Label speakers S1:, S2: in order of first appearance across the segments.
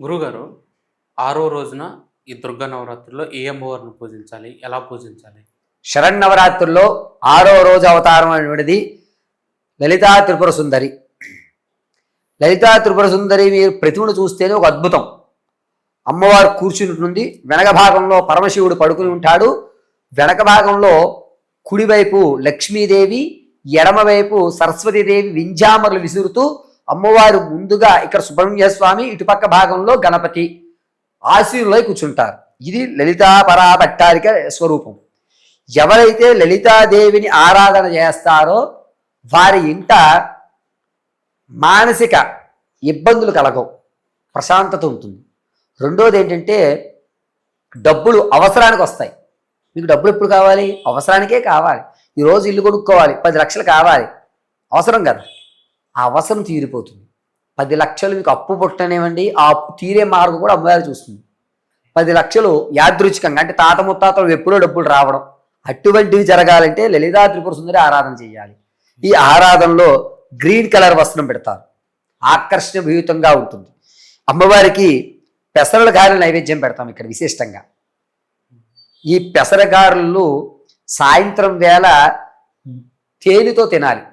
S1: గురుగారు ఆరో రోజున ఈ దుర్గా నవరాత్రుల్లో ఏ అమ్మవారిని పూజించాలి? ఎలా పూజించాలి?
S2: శరన్నవరాత్రుల్లో ఆరో రోజు అవతారం అనేటువంటిది లలితా త్రిపుర సుందరి. లలితా త్రిపుర సుందరి మీరు ప్రతిమను చూస్తేనే ఒక అద్భుతం. అమ్మవారు కూర్చుని ఉంటుంది వెనక భాగంలో పరమశివుడు పడుకుని ఉంటాడు. వెనక భాగంలో కుడివైపు లక్ష్మీదేవి ఎడమవైపు సరస్వతీదేవి వింజామరులు విసురుతూ అమ్మవారు ముందుగా ఇక్కడ సుబ్రహ్మణ్య స్వామి ఇటుపక్క భాగంలో గణపతి ఆశీనులై కూర్చుంటారు. ఇది లలితాపరా పరాభట్టారిక స్వరూపం. ఎవరైతే లలితాదేవిని ఆరాధన చేస్తారో వారి ఇంట మానసిక ఇబ్బందులు కలగవు. ప్రశాంతత ఉంటుంది. రెండోది ఏంటంటే డబ్బులు అవసరానికి వస్తాయి. మీకు డబ్బులు ఎప్పుడు కావాలి? అవసరానికే కావాలి. ఈరోజు ఇల్లు కొనుక్కోవాలి. పది లక్షలు కావాలి. అవసరం కదా? ఆ అవసరం తీరిపోతుంది. పది లక్షలు మీకు అప్పు పుట్టనేవ్వండి ఆ అప్పు తీరే మార్గం కూడా అమ్మవారు చూస్తుంది. పది లక్షలు యాదృచ్ఛికంగా అంటే తాత ముత్తాతలు ఎప్పుడో డబ్బులు రావడం అటువంటివి జరగాలంటే లలితా త్రిపుర సుందరి ఆరాధన చేయాలి. ఈ ఆరాధనలో గ్రీన్ కలర్ వస్త్రం పెడతారు. ఆకర్షణభూతంగా ఉంటుంది. అమ్మవారికి పెసరల గారెల నైవేద్యం పెడతాం ఇక్కడ విశిష్టంగా. ఈ పెసరగారులు సాయంత్రం వేళ తేనెతో తినాలి.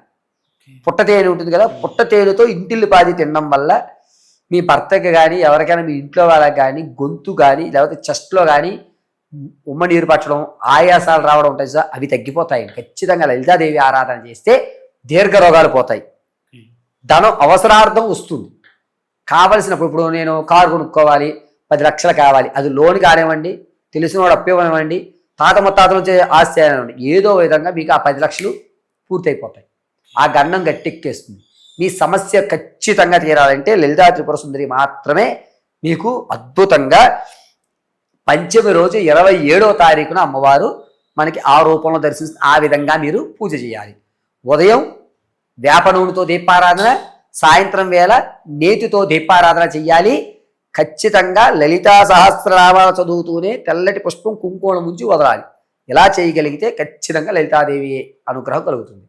S2: పుట్ట తేనె ఉంటుంది కదా పుట్ట తేనెతో ఇంటిల్లి పాది తినడం వల్ల మీ భర్తకి కానీ ఎవరికైనా మీ ఇంట్లో వాళ్ళకి కానీ గొంతు కానీ లేకపోతే చెస్ట్లో కానీ ఉమ్మ నీరు పట్టడం ఆయాసాలు రావడం ఉంటాయి సార్ అవి తగ్గిపోతాయి. ఖచ్చితంగా లలితాదేవి ఆరాధన చేస్తే దీర్ఘ రోగాలు పోతాయి. ధనం అవసరార్థం వస్తుంది. కావలసినప్పుడు ఇప్పుడు నేను కారు కొనుక్కోవాలి పది లక్షలు కావాలి అది లోన్ కానివ్వండి తెలిసిన వాడు అప్పివ్వనివ్వండి తాత ముత్తాతలు వచ్చే ఆస్తి ఏదో విధంగా మీకు ఆ పది లక్షలు పూర్తయిపోతాయి. ఆ గన్నం గట్టెక్కేస్తుంది. మీ సమస్య ఖచ్చితంగా తీరాలంటే లలితా త్రిపుర సుందరి మాత్రమే మీకు అద్భుతంగా పంచమి రోజు ఇరవై ఏడవ తారీఖున అమ్మవారు మనకి ఆ రూపంలో దర్శిస్తుంది ఆ విధంగా మీరు పూజ చేయాలి. ఉదయం వేప నూనెతో దీపారాధన సాయంత్రం వేళ నేతితో దీపారాధన చెయ్యాలి. ఖచ్చితంగా లలితా సహస్రనామాలు చదువుతూనే తెల్లటి పుష్పం కుంకుమ ముంచి వదలాలి. ఇలా చేయగలిగితే ఖచ్చితంగా లలితాదేవి అనుగ్రహం కలుగుతుంది.